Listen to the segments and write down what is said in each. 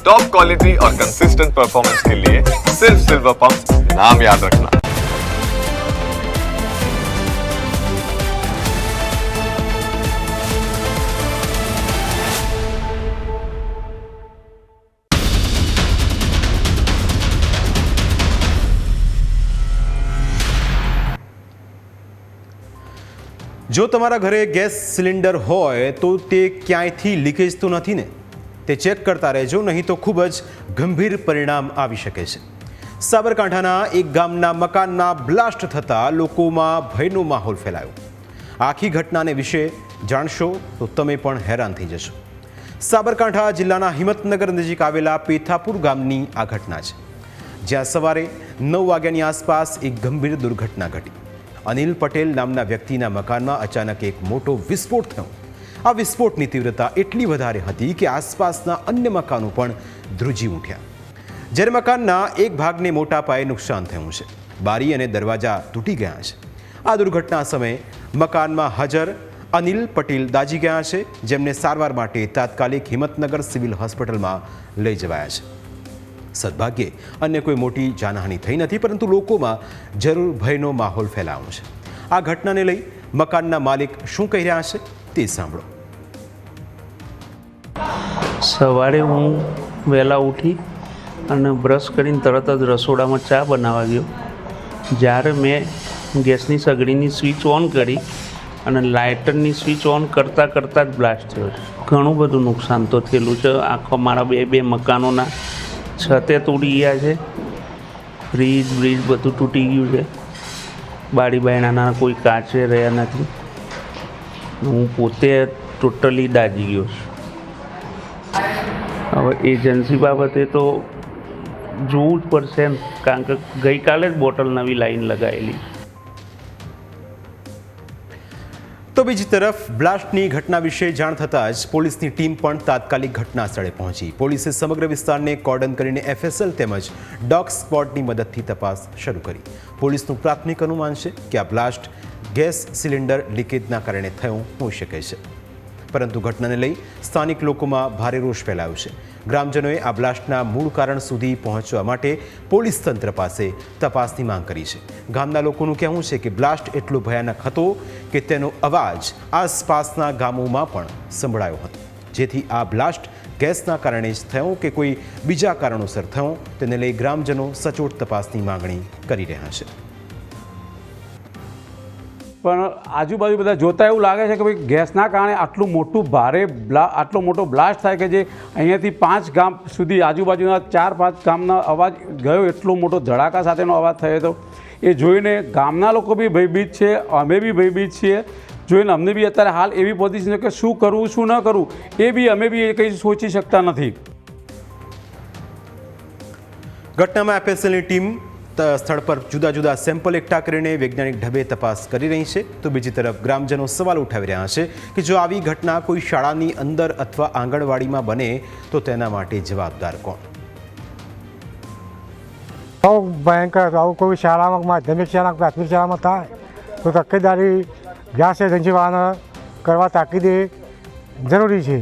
Top quality और consistent performance के लिए सिर्फ सिल्वर पंप नाम याद रखना જો તમારા ઘરે ગેસ સિલિન્ડર હોય તો તે ક્યાંયથી લીકેજ તો નથી ને તે ચેક કરતા રહેજો, નહીં તો ખૂબ જ ગંભીર પરિણામ આવી શકે છે. સાબરકાંઠાના એક ગામના મકાનના બ્લાસ્ટ થતાં લોકોમાં ભયનો માહોલ ફેલાયો. આખી ઘટનાને વિશે જાણશો તો તમે પણ હેરાન થઈ જશો. સાબરકાંઠા જિલ્લાના હિંમતનગર નજીક આવેલા પેથાપુર ગામની આ ઘટના છે. જ્યાં સવારે નવ વાગ્યાની આસપાસ એક ગંભીર દુર્ઘટના ઘટી. અનિલ પટેલ નામના વ્યક્તિના મકાનમાં અચાનક એક મોટો વિસ્ફોટ થયો. આ વિસ્ફોટની તીવ્રતા એટલી વધારે હતી કે આસપાસના અન્ય મકાનો પણ ધ્રુજી ઉઠ્યા. જ્યારે મકાનના એક ભાગને મોટા પાયે નુકસાન થયું છે. બારી અને દરવાજા તૂટી ગયા છે. આ દુર્ઘટના સમયે મકાનમાં હાજર અનિલ પટેલ દાજી ગયા છે, જેમને સારવાર માટે તાત્કાલિક હિંમતનગર સિવિલ હોસ્પિટલમાં લઈ જવાયા છે. સદભાગ્યે, અન્ય કોઈ મોટી જાનહાનિ થઈ નથી, પરંતુ લોકોમાં જરૂર ભયનો માહોલ ફેલાયો છે. આ ઘટનાને લઈ મકાનના માલિક શું કહી રહ્યા છે? તે સાંભળો. સવારે હું વહેલા ઉઠી અને બ્રશ કરીને તરત જ રસોડામાં ચા બનાવવા ગયો. જ્યારે મેં ગેસની સગડીની સ્વિચ ઓન કરી અને લાઇટરની સ્વિચ ઓન કરતાં કરતાં જ બ્લાસ્ટ થયો છે. ઘણું બધું નુકસાન તો થયેલું છે. આખો મારા બે બે મકાનોના છતે તૂટી ગયા છે. ફ્રીજ બ્રીજ બધું તૂટી ગયું છે. બાળી બાયણાના કોઈ કાચે રહ્યા નથી. હું પોતે ટોટલી દાજી ગયો છું. હવે એજન્સી બાબતે તો જોવું જ પડશે એમ, કારણ કે ગઈકાલે જ બોટલ નવી લાઈન લગાવેલી તો બીજી તરફ, બ્લાસ્ટની ઘટના વિશે જાણ થતાં જ પોલીસની ટીમ પણ તાત્કાલિક ઘટના સ્થળે પહોંચી. પોલીસે સમગ્ર વિસ્તારને કોર્ડન કરીને એફએસએલ તેમજ ડોગ સ્પોટની મદદથી તપાસ શરૂ કરી. પોલીસનું પ્રાથમિક અનુમાન છે કે આ બ્લાસ્ટ ગેસ સિલિન્ડર લીકેજના કારણે થયું હોઈ શકે છે. પરંતુ ઘટનાને લઈ સ્થાનિક લોકોમાં ભારે રોષ ફેલાયો છે. ગ્રામજનોએ આ બ્લાસ્ટના મૂળ કારણ સુધી પહોંચવા માટે પોલીસ તંત્ર પાસે તપાસની માંગ કરી છે. ગામના લોકોનું કહેવું છે કે બ્લાસ્ટ એટલો ભયાનક હતો કે તેનો અવાજ આસપાસના ગામોમાં પણ સંભળાયો હતો. જેથી આ બ્લાસ્ટ ગેસના કારણે જ થયો કે કોઈ બીજા કારણોસર થયો, તેને લઈ ગ્રામજનો સચોટ તપાસની માંગણી કરી રહ્યા છે. પણ આજુબાજુ બધા જોતા એવું લાગે છે કે ભાઈ ગેસના કારણે આટલું મોટું ભારે બ્લા, આટલો મોટો બ્લાસ્ટ થાય કે જે અહીંયાથી પાંચ ગામ સુધી આજુબાજુના ચાર, પાંચ ગામના અવાજ ગયો, એટલો મોટો ધડાકા સાથેનો અવાજ થયો હતો. એ જોઈને ગામના લોકો બી ભયભીત છે, અમે બી ભયભીત છીએ. જોઈને અમને બી અત્યારે હાલ એવી પોઝિશન કે શું કરવું, શું ન કરવું, એ બી અમે બી એ કંઈ સોચી શકતા નથી. ઘટનામાં એફએસએલની ટીમ સ્થળ પર જુદા જુદા સેમ્પલ એકઠા કરીને વૈજ્ઞાનિક ઢબે તપાસ કરી રહી છે. તો બીજી તરફ ગ્રામજનો સવાલ ઉઠાવી રહ્યા છે કે જો આવી ઘટના કોઈ શાળાની અંદર અથવા આંગણવાડીમાં બને, તો તેના માટે જવાબદાર કોણ? બહુ ભયંકર આવું કોઈ શાળામાં, માધ્યમિક શાળા પ્રાથમિક શાળામાં થાય, તો તકેદારી ગેસ એજન્સીવાળાને કરવા તાકીદે જરૂરી છે.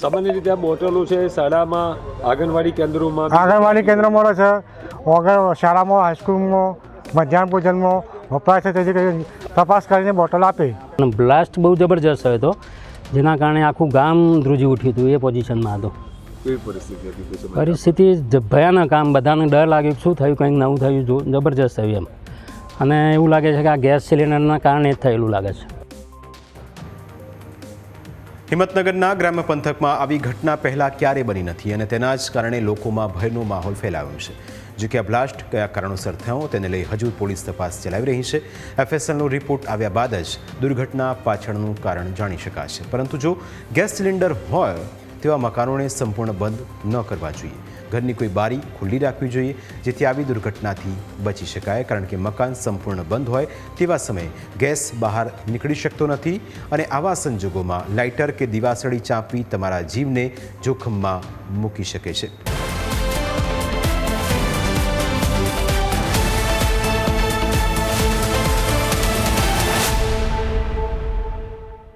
સામાન્ય રીતે આ બોટલો છે શાળામાં આંગણવાડી કેન્દ્રોમાં? આંગણવાડી કેન્દ્ર મળે છે. શાળામાં હાઈસ્કૂલમાં મધ્યાહન ભોજનમાં વપરાય છે. તેથી તપાસ કરીને બોટલ આપે. અને બ્લાસ્ટ બહુ જબરજસ્ત થયો હતો જેના કારણે આખું ગામ ધ્રુજી ઉઠ્યું હતું એ પોઝિશનમાં હતો. પરિસ્થિતિ ભયાનક આમ બધાને ડર લાગ્યો શું થયું કંઈક નવું થયું જબરજસ્ત થયું એમ. અને એવું લાગે છે કે આ ગેસ સિલિન્ડરના કારણે જ થયેલું લાગે છે. હિંમતનગરના ગ્રામ્ય પંથકમાં આવી ઘટના પહેલાં ક્યારે બની નથી અને તેના જ કારણે લોકોમાં ભયનો માહોલ ફેલાયો છે. જો કે આ બ્લાસ્ટ કયા કારણોસર થયો તેને લઈ હજુ પોલીસ તપાસ ચલાવી રહી છે. એફએસએલનો રિપોર્ટ આવ્યા બાદ જ દુર્ઘટના પાછળનું કારણ જાણી શકાશે. પરંતુ જો ગેસ સિલિન્ડર હોય તેવા મકાનોને સંપૂર્ણ બંધ ન કરવા જોઈએ. ઘરની કોઈ બારી ખુલ્લી રાખવી જોઈએ, જેથી આવી દુર્ઘટનાથી બચી શકાય. કારણ કે મકાન સંપૂર્ણ બંધ હોય તેવા સમયે ગેસ બહાર નીકળી શકતો નથી અને આવા સંજોગોમાં લાઇટર કે દિવાસળી ચાંપવી તમારા જીવને જોખમમાં મૂકી શકે છે.